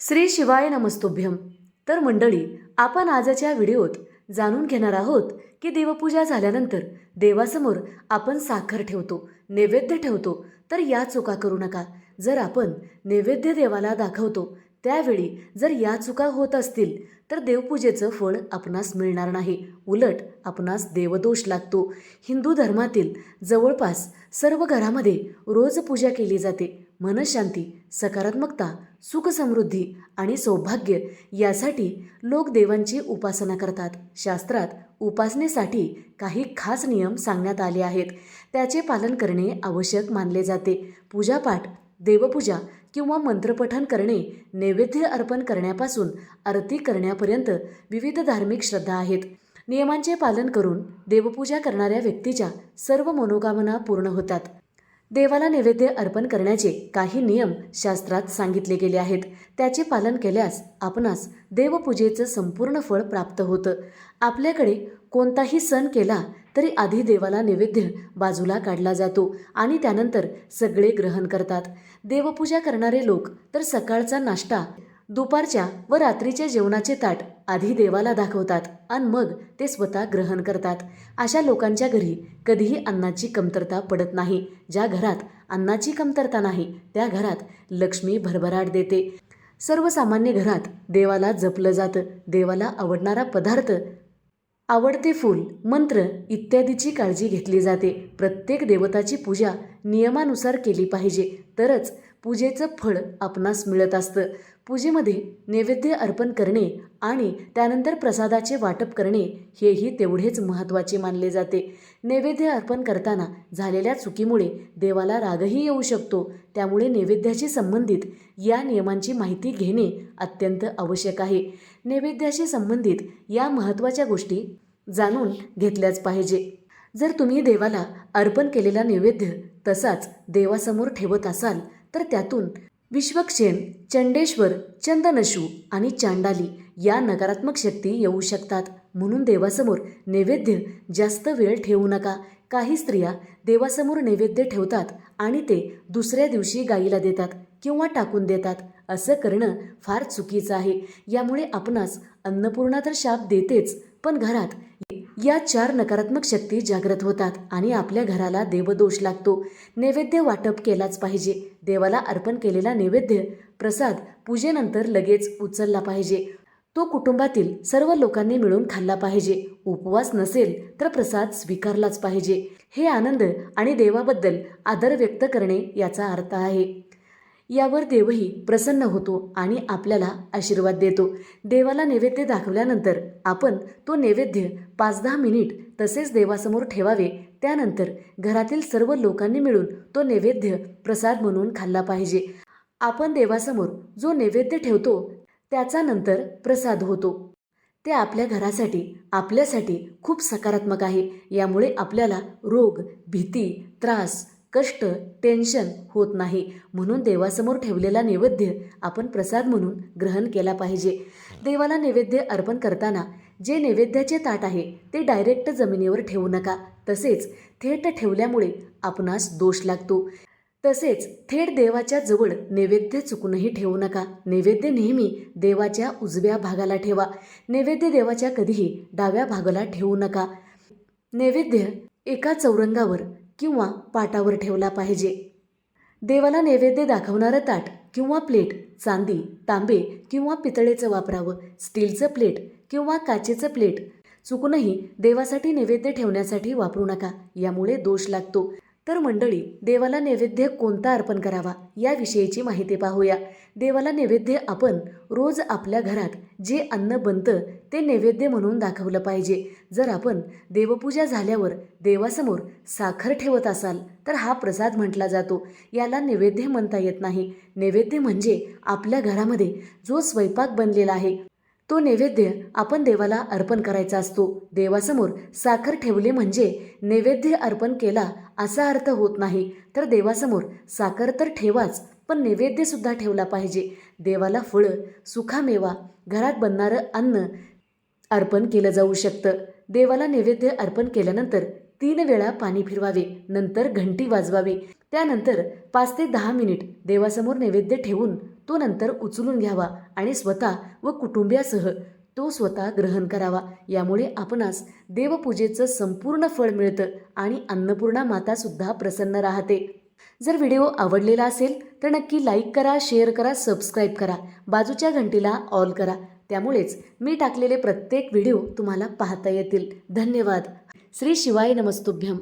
श्री शिवाय नमस्तुभ्यम तर मंडळी आपण आजच्या व्हिडिओत जाणून घेणार आहोत की देवपूजा झाल्यानंतर देवासमोर आपण साखर ठेवतो नैवेद्य ठेवतो. तर या चुका करू नका. जर आपण नैवेद्य देवाला दाखवतो त्यावेळी जर या चुका होत असतील तर देवपूजेचं फळ आपणास मिळणार नाही. उलट आपणास देवदोष लागतो. हिंदू धर्मातील जवळपास सर्व घरामध्ये रोज पूजा केली जाते. मनशांती सकारात्मकता सुखसमृद्धी आणि सौभाग्य यासाठी लोक देवांची उपासना करतात. शास्त्रात उपासनेसाठी काही खास नियम सांगण्यात आले आहेत. त्याचे पालन करणे आवश्यक मानले जाते. पूजापाठ देवपूजा किंवा मंत्रपठण करणे नैवेद्य अर्पण करण्यापासून आरती करण्यापर्यंत विविध धार्मिक श्रद्धा आहेत. नियमांचे पालन करून देवपूजा करणाऱ्या व्यक्तीच्या सर्व मनोकामना पूर्ण होतात. देवाला नैवेद्य अर्पण करण्याचे काही नियम शास्त्रात सांगितले गेले आहेत. त्याचे पालन केल्यास आपणास देवपूजेचं संपूर्ण फळ प्राप्त होतं. आपल्याकडे कोणताही सण केला तरी आधी देवाला नैवेद्य बाजूला काढला जातो आणि त्यानंतर सगळे ग्रहण करतात. देवपूजा करणारे लोक तर सकाळचा नाश्ता दुपारच्या व रात्रीच्या जेवणाचे ताट आधी देवाला दाखवतात आणि मग ते स्वतः ग्रहण करतात. अशा लोकांच्या घरी कधीही अन्नाची कमतरता पडत नाही. ज्या घरात अन्नाची कमतरता नाही त्या घरात लक्ष्मी भरभराट देते. सर्वसामान्य घरात देवाला जपलं जातं. देवाला आवडणारा पदार्थ आवडते फूल मंत्र इत्यादीची काळजी घेतली जाते. प्रत्येक देवताची पूजा नियमानुसार केली पाहिजे. तरच पूजेचं फळ आपणास मिळत असतं. पूजेमध्ये नैवेद्य अर्पण करणे आणि त्यानंतर प्रसादाचे वाटप करणे हेही तेवढेच महत्त्वाचे मानले जाते. नैवेद्य अर्पण करताना झालेल्या चुकीमुळे देवाला रागही येऊ शकतो. त्यामुळे नैवेद्याशी संबंधित या नियमांची माहिती घेणे अत्यंत आवश्यक आहे. नैवेद्याशी संबंधित या महत्त्वाच्या गोष्टी जाणून घेतल्याच पाहिजे. जर तुम्ही देवाला अर्पण केलेला नैवेद्य तसाच देवासमोर ठेवत असाल तर त्यातून विश्वक्षेन चंडेश्वर चंदनशू आणि चांडाली या नकारात्मक शक्ती येऊ शकतात. म्हणून देवासमोर नैवेद्य जास्त वेळ ठेवू नका. काही स्त्रिया देवासमोर नैवेद्य ठेवतात आणि ते दुसऱ्या दिवशी गाईला देतात किंवा टाकून देतात. असं करणं फार चुकीचं आहे. यामुळे आपणास अन्नपूर्णा तर शाप देतेच पण घरात या चार नकारात्मक शक्ती जागृत होतात आणि आपल्या घराला देवदोष लागतो. नैवेद्य वाटप केलाच पाहिजे. देवाला अर्पण केलेला नैवेद्य प्रसाद पूजेनंतर लगेच उचलला पाहिजे. तो कुटुंबातील सर्व लोकांनी मिळून खाल्ला पाहिजे. उपवास नसेल तर प्रसाद स्वीकारलाच पाहिजे. हे आनंद आणि देवाबद्दल आदर व्यक्त करणे याचा अर्थ आहे. यावर देवही प्रसन्न होतो आणि आपल्याला आशीर्वाद देतो. देवाला नैवेद्य दाखवल्यानंतर आपण तो नैवेद्य पाच दहा मिनिट तसेच देवासमोर ठेवावे. त्यानंतर घरातील सर्व लोकांनी मिळून तो नैवेद्य प्रसाद म्हणून खाल्ला पाहिजे. आपण देवासमोर जो नैवेद्य ठेवतो त्याचा नंतर प्रसाद होतो. ते आपल्या घरासाठी आपल्यासाठी खूप सकारात्मक आहे. यामुळे आपल्याला रोग भीती त्रास कष्ट टेन्शन होत नाही. म्हणून देवासमोर ठेवलेला नैवेद्य आपण प्रसाद म्हणून ग्रहण केला पाहिजे. देवाला नैवेद्य अर्पण करताना जे नैवेद्याचे ताट आहे ते डायरेक्ट जमिनीवर ठेवू नका. तसेच थेट ठेवल्यामुळे आपणास दोष लागतो. तसेच थेट देवाच्या जवळ नैवेद्य चुकूनही ठेवू नका. नैवेद्य नेहमी देवाच्या उजव्या भागाला ठेवा. नैवेद्य देवाच्या कधीही डाव्या भागाला ठेवू नका. नैवेद्य एका चौरंगावर किंवा पाटावर ठेवला पाहिजे. देवाला नैवेद्य दाखवणारं ताट किंवा प्लेट चांदी तांबे किंवा पितळेचं वापरावं स्टीलचं प्लेट किंवा काचेचं प्लेट. चुकूनही देवासाठी नैवेद्य ठेवण्यासाठी वापरू नका यामुळे दोष लागतो. तर मंडळी देवाला नैवेद्य कोणता अर्पण करावा याविषयीची माहिती पाहूया. देवाला नैवेद्य आपण रोज आपल्या घरात जे अन्न बनतं ते नैवेद्य म्हणून दाखवलं पाहिजे. जर आपण देवपूजा झाल्यावर देवासमोर साखर ठेवत असाल तर हा प्रसाद म्हटला जातो. याला नैवेद्य म्हणता येत नाही. नैवेद्य म्हणजे आपल्या घरामध्ये जो स्वयंपाक बनलेला आहे तो नैवेद्य आपण देवाला अर्पण करायचा असतो. देवासमोर साखर ठेवली म्हणजे नैवेद्य अर्पण केला असा अर्थ होत नाही. तर देवासमोर साखर तर ठेवाच पण नैवेद्यसुद्धा ठेवला पाहिजे. देवाला फळं सुखामेवा घरात बनणारं अन्न अर्पण केलं जाऊ शकतं. देवाला नैवेद्य अर्पण केल्यानंतर तीन वेळा पाणी फिरवावे नंतर घंटी वाजवावी. त्यानंतर पाच ते दहा मिनिट देवासमोर नैवेद्य ठेवून तो नंतर उचलून घ्यावा आणि स्वतः व कुटुंबियासह तो स्वतः ग्रहण करावा. यामुळे आपणास देवपूजेचं संपूर्ण फळ मिळतं आणि अन्नपूर्णा मातासुद्धा प्रसन्न राहते. जर व्हिडिओ आवडलेला असेल तर नक्की लाईक करा शेअर करा सबस्क्राईब करा. बाजूच्या घंटीला ऑल करा. त्यामुळेच मी टाकलेले प्रत्येक व्हिडिओ तुम्हाला पाहता येतील. धन्यवाद. श्री शिवाय नमस्तुभ्यम.